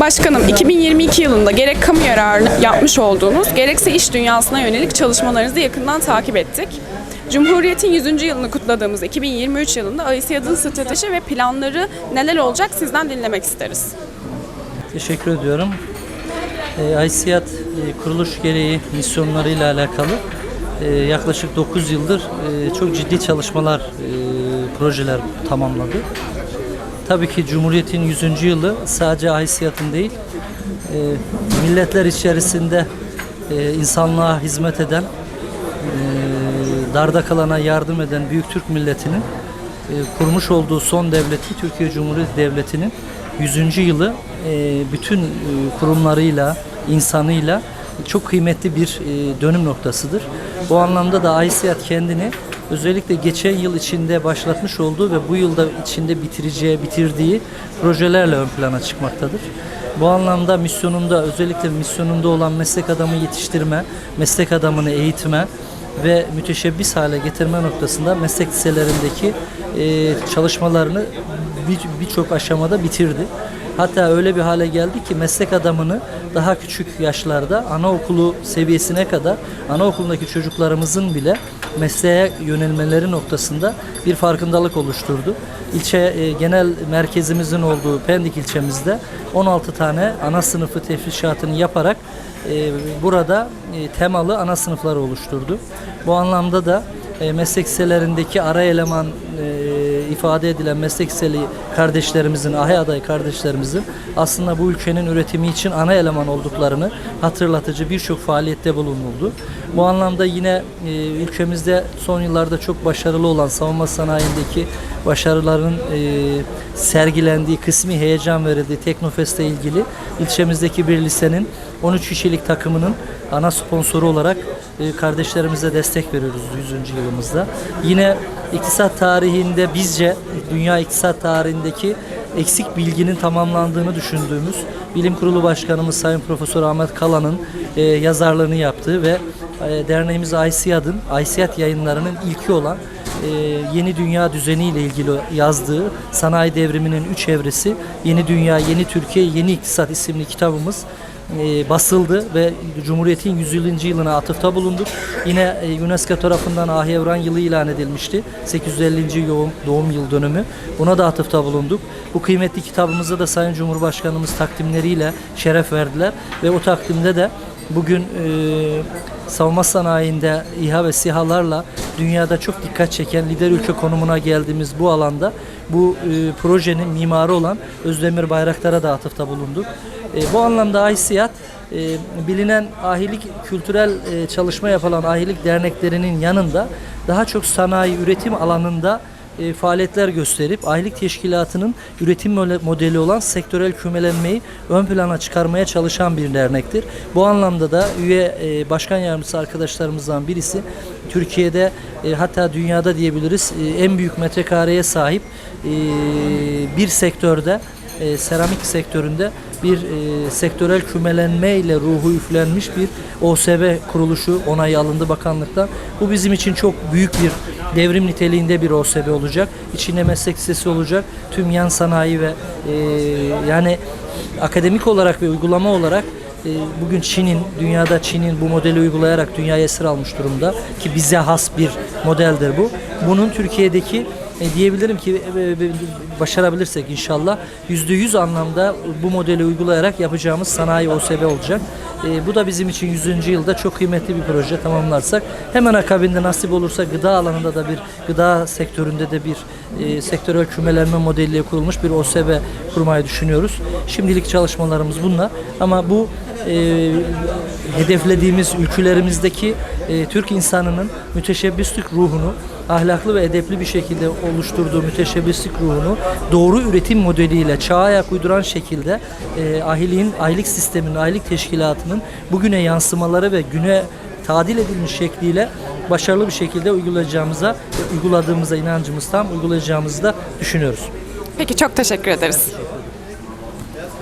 Başkanım 2022 yılında gerek kamu yararını yapmış olduğunuz gerekse iş dünyasına yönelik çalışmalarınızı yakından takip ettik. Cumhuriyet'in 100. yılını kutladığımız 2023 yılında AİSİAD'ın strateji ve planları neler olacak sizden dinlemek isteriz. Teşekkür ediyorum. E, ICIAD e, kuruluş gereği misyonlarıyla alakalı e, yaklaşık 9 yıldır e, çok ciddi çalışmalar, e, projeler tamamladı. Tabii ki Cumhuriyet'in 100. yılı sadece ICIAD'ın değil, e, milletler içerisinde e, insanlığa hizmet eden, e, darda kalana yardım eden Büyük Türk milletinin e, kurmuş olduğu son devleti Türkiye Cumhuriyeti Devleti'nin 100. yılı e, bütün e, kurumlarıyla, insanıyla çok kıymetli bir e, dönüm noktasıdır. Bu anlamda da ICIAD kendini özellikle geçen yıl içinde başlatmış olduğu ve bu yılda içinde bitireceği, bitirdiği projelerle ön plana çıkmaktadır. Bu anlamda misyonunda özellikle misyonunda olan meslek adamı yetiştirme, meslek adamını eğitme, ve müteşebbis hale getirme noktasında meslek liselerindeki e, çalışmalarını bir- birçok aşamada bitirdi. Hatta öyle bir hale geldi ki meslek adamını daha küçük yaşlarda anaokulu seviyesine kadar anaokulundaki çocuklarımızın bile mesleğe yönelmeleri noktasında bir farkındalık oluşturdu. İlçe e, genel merkezimizin olduğu Pendik ilçemizde 16 tane ana sınıfı tefrişatını yaparak e, burada e, temalı ana sınıflar oluşturdu. Bu anlamda da e, meslek liselerindeki ara eleman ifade edilen meslek liseli kardeşlerimizin, ahay aday kardeşlerimizin aslında bu ülkenin üretimi için ana eleman olduklarını hatırlatıcı birçok faaliyette bulunuldu. Bu anlamda yine e, ülkemizde son yıllarda çok başarılı olan savunma sanayindeki başarıların e, sergilendiği kısmi heyecan verildiği Teknofest'le ilgili ilçemizdeki bir lisenin 13 kişilik takımının ana sponsoru olarak e, kardeşlerimize destek veriyoruz 100. yılımızda. Yine iktisat tarihinde bizce dünya iktisat tarihindeki eksik bilginin tamamlandığını düşündüğümüz Bilim Kurulu Başkanımız Sayın Profesör Ahmet Kalan'ın e, yazarlığını yaptığı ve e, derneğimiz ICIAD'ın ICIAD yayınlarının ilki olan e, yeni dünya düzeni ile ilgili yazdığı sanayi devriminin üç evresi Yeni Dünya, Yeni Türkiye, Yeni İktisat isimli kitabımız e, basıldı ve Cumhuriyet'in 100. yılına atıfta bulunduk. Yine e, UNESCO tarafından Ahi Evran yılı ilan edilmişti. 850. doğum, doğum yıl dönümü. Buna da atıfta bulunduk. Bu kıymetli kitabımızı da Sayın Cumhurbaşkanımız takdimleriyle şeref verdiler ve o takdimde de bugün e, savunma sanayinde İHA ve SİHA'larla dünyada çok dikkat çeken lider ülke konumuna geldiğimiz bu alanda bu e, projenin mimarı olan Özdemir Bayraktar'a da atıfta bulunduk. E, bu anlamda ICIAD e, bilinen ahilik kültürel e, çalışma yapılan ahilik derneklerinin yanında daha çok sanayi üretim alanında e, faaliyetler gösterip ahilik teşkilatının üretim modeli olan sektörel kümelenmeyi ön plana çıkarmaya çalışan bir dernektir. Bu anlamda da üye e, başkan yardımcısı arkadaşlarımızdan birisi Türkiye'de e, hatta dünyada diyebiliriz e, en büyük metrekareye sahip e, bir sektörde e, seramik sektöründe bir e, sektörel kümelenme ile ruhu üflenmiş bir OSB kuruluşu onayı alındı bakanlıktan. Bu bizim için çok büyük bir devrim niteliğinde bir OSB olacak. İçinde meslek lisesi olacak. Tüm yan sanayi ve e, yani akademik olarak ve uygulama olarak e, bugün Çin'in, dünyada Çin'in bu modeli uygulayarak dünyaya esir almış durumda ki bize has bir modeldir bu. Bunun Türkiye'deki e, diyebilirim ki e, e, başarabilirsek inşallah yüzde yüz anlamda bu modeli uygulayarak yapacağımız sanayi OSB olacak. E, bu da bizim için 100. yılda çok kıymetli bir proje tamamlarsak. Hemen akabinde nasip olursa gıda alanında da bir gıda sektöründe de bir e, sektörel kümelenme modeliyle kurulmuş bir OSB kurmayı düşünüyoruz. Şimdilik çalışmalarımız bunlar ama bu e, hedeflediğimiz ülkelerimizdeki e, Türk insanının müteşebbislik ruhunu ahlaklı ve edepli bir şekilde oluşturduğu müteşebbislik ruhunu doğru üretim modeliyle çağa ayak uyduran şekilde e, ahiliğin, ahilik sisteminin, ahilik teşkilatının bugüne yansımaları ve güne tadil edilmiş şekliyle başarılı bir şekilde uygulayacağımıza, uyguladığımıza inancımız tam uygulayacağımızı da düşünüyoruz. Peki çok teşekkür ederiz.